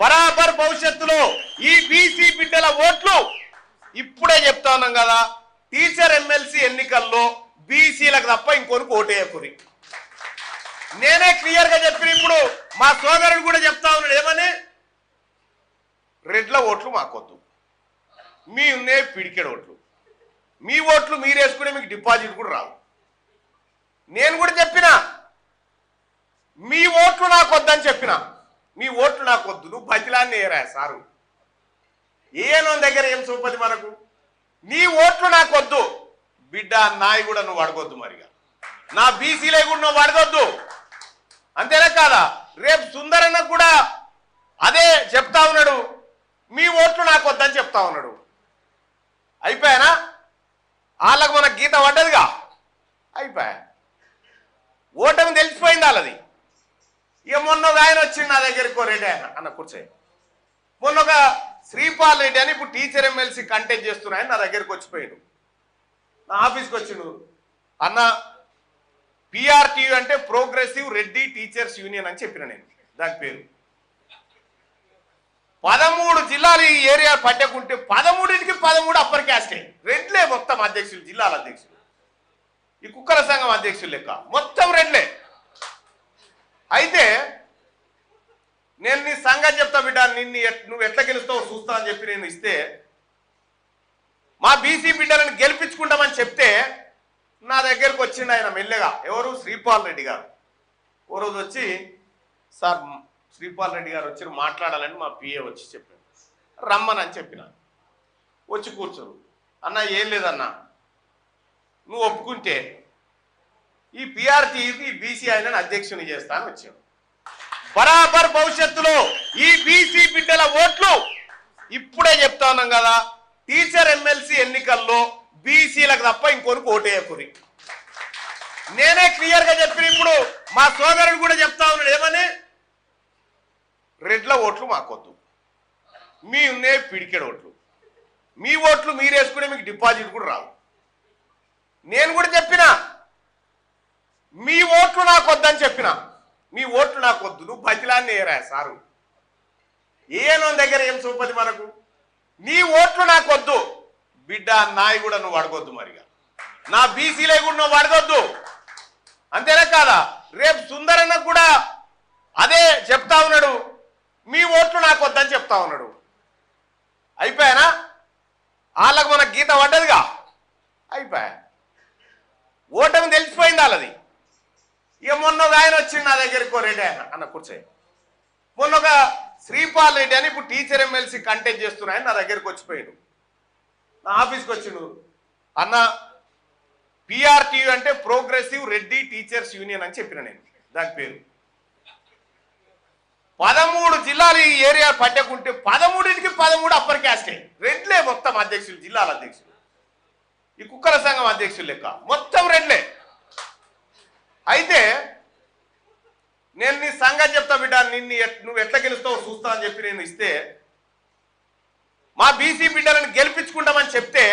బరాబర్ భవిష్యత్తులో ఈ బీసీ బిడ్డల ఓట్లు ఇప్పుడే చెప్తా కదా టీచర్ ఎమ్మెల్సీ ఎన్నికల్లో బీసీలకు తప్ప ఇంకొరకు ఓటేయకురి నేనే క్లియర్గా చెప్పిన ఇప్పుడు మా సోదరుడు కూడా చెప్తా ఉన్నాడు ఏమని? రెడ్ల ఓట్లు మాకొద్దు. మీ ఉన్నే పిడికెడు ఓట్లు. మీ ఓట్లు మీరేసుకునే మీకు డిపాజిట్ కూడా రావు. నేను కూడా చెప్పిన మీ ఓట్లు నాకు వద్దని చెప్పిన మీ ఓట్లు నాకు వద్దు నువ్వు బతిలాన్ని ఏరా సారు? ఏనో దగ్గర ఏం చూపది మనకు? నీ ఓట్లు నాకు వద్దు. బిడ్డ నాయి కూడా నువ్వు అడగొద్దు మరిగా. నా బీసీలే కూడా నువ్వు అడగొద్దు. అంతేనా కాదా? రేపు సుందరన్నకు కూడా అదే చెప్తా ఉన్నాడు. మీ ఓట్లు నాకు వద్దని చెప్తా ఉన్నాడు. అయిపోయానా? వాళ్ళకు మన గీత పడ్డదిగా? అయిపోయా? ఓటమి తెలిసిపోయింది వాళ్ళది. ఇక మొన్న ఒక ఆయన వచ్చింది నా దగ్గరికి రెడ్డి ఆయన. అన్న కూర్చోయి. మొన్న ఒక శ్రీపాల్ రెడ్డి అని ఇప్పుడు టీచర్ ఎమ్మెల్సీ కంటెంట్ చేస్తున్నా ఆయన నా దగ్గరికి వచ్చిపోయాడు. నా ఆఫీస్కి వచ్చిండు. అన్న పిఆర్టీయూ అంటే ప్రోగ్రెసివ్ రెడ్డి టీచర్స్ యూనియన్ అని చెప్పిన నేను. దాని పేరు. పదమూడు జిల్లాలు ఈ ఏరియా పట్టకుంటే పదమూడింటికి పదమూడు అప్పర్ క్యాస్టే రెడ్లే మొత్తం అధ్యక్షులు జిల్లాల అధ్యక్షులు. ఈ కుక్కల సంఘం అధ్యక్షులు లెక్క. మొత్తం రెడ్లే. అయితే నేను నీ సంగతి చెప్తా బిడ్డ నిన్ను ఎట్- నువ్వు ఎట్లా గెలుస్తావో చూస్తా అని చెప్పి నేను ఇస్తే మా బీసీ బిడ్డలను గెలిపించుకుంటామని చెప్తే నా దగ్గరకు వచ్చిండు ఆయన మెల్లగా. ఎవరు? శ్రీపాల్ రెడ్డి గారు. ఓ రోజు వచ్చి సార్ శ్రీపాల్ రెడ్డి గారు వచ్చి మాట్లాడాలని మా పిఏ వచ్చి చెప్పాను రమ్మనని చెప్పిన. వచ్చి కూర్చోరు. అన్న ఏం లేదన్నా. నువ్వు ఒప్పుకుంటే ఈ పిఆర్టీకి బీసీ ఆయన అధ్యక్షుని చేస్తా అని వచ్చాడు బరాబర్ భవిష్యత్తులో ఈ బీసీ బిడ్డల ఓట్లు ఇప్పుడే చెప్తా కదా టీచర్ ఎమ్మెల్సీ ఎన్నికల్లో బీసీలకు తప్ప ఇంకొనికి ఓటేయకురి. నేనే క్లియర్గా చెప్పిన ఇప్పుడు మా సోదరుడు కూడా చెప్తా ఉన్నాడు ఏమని? రెడ్ల ఓట్లు మాకొద్దు. మీ ఉన్నే పిడికెడు ఓట్లు. మీ ఓట్లు మీరు వేసుకునే మీకు డిపాజిట్ కూడా రావు. నేను కూడా చెప్పిన మీ ఓట్లు నాకు వద్దని చెప్పిన మీ ఓట్లు నాకు వద్దు నువ్వు బతిలాన్ని ఏరా సారు. ఏనో దగ్గర ఏం చూపది మనకు? నీ ఓట్లు నాకు వద్దు బిడ్డ నాయి కూడా నువ్వు అడగొద్దు మరిగా. నా బీసీలే కూడా నువ్వు అడగొద్దు. అంతేనా కాదా? రేపు సుందరన్న కూడా అదే చెప్తా ఉన్నాడు. మీ ఓట్లు నాకు వద్దని చెప్తా ఉన్నాడు. అయిపోయానా? వాళ్ళకు మన గీత పడ్డదిగా. అయిపోయా? ఓటమి తెలిసిపోయింది వాళ్ళది ఇక మొన్న ఒక ఆయన వచ్చిండు నా దగ్గరికి ఓ రెడ్డి ఆయన. అన్న కూర్చోయి మొన్న ఒక శ్రీపాల్ రెడ్డి అని ఇప్పుడు టీచర్ ఎమ్మెల్సీ కంటెక్ట్ చేస్తున్నా ఆయన నా దగ్గరికి వచ్చిపోయాడు. నా ఆఫీస్కి వచ్చిండు. అన్న పిఆర్టీయూ అంటే ప్రోగ్రెసివ్ రెడ్డి టీచర్స్ యూనియన్ అని చెప్పిన నేను. దాని పేరు. పదమూడు జిల్లాలు ఈ ఏరియా పట్టకుంటే పదమూడింటికి పదమూడు అప్పర్ క్యాస్టే రెడ్లే మొత్తం అధ్యక్షులు జిల్లాల అధ్యక్షులు. ఈ కుక్కల సంఘం అధ్యక్షులు లెక్క. మొత్తం రెడ్లే. అయితే నేను నీ సంగతి చెప్తా బిడ్డ నిన్ను ఎట్- నువ్వు ఎట్లా గెలుస్తావో చూస్తా అని చెప్పి నేను ఇస్తే మా బీసీ బిడ్డలను గెలిపించుకుంటామని చెప్తే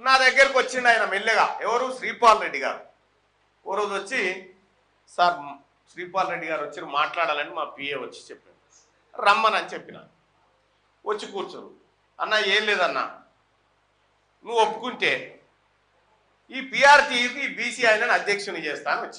నా దగ్గరకు వచ్చిండు ఆయన మెల్లగా. ఎవరు? శ్రీపాల్ రెడ్డి గారు. ఓ రోజు వచ్చి సార్ శ్రీపాల్ రెడ్డి గారు వచ్చి మాట్లాడాలని మా పిఏ వచ్చి చెప్పాను రమ్మనని అని చెప్పిన. వచ్చి కూర్చోరు. అన్న ఏం లేదన్నా. నువ్వు ఒప్పుకుంటే ఈ పిఆర్టీకి బీసీ ఆయన అధ్యక్షుని చేస్తాను అని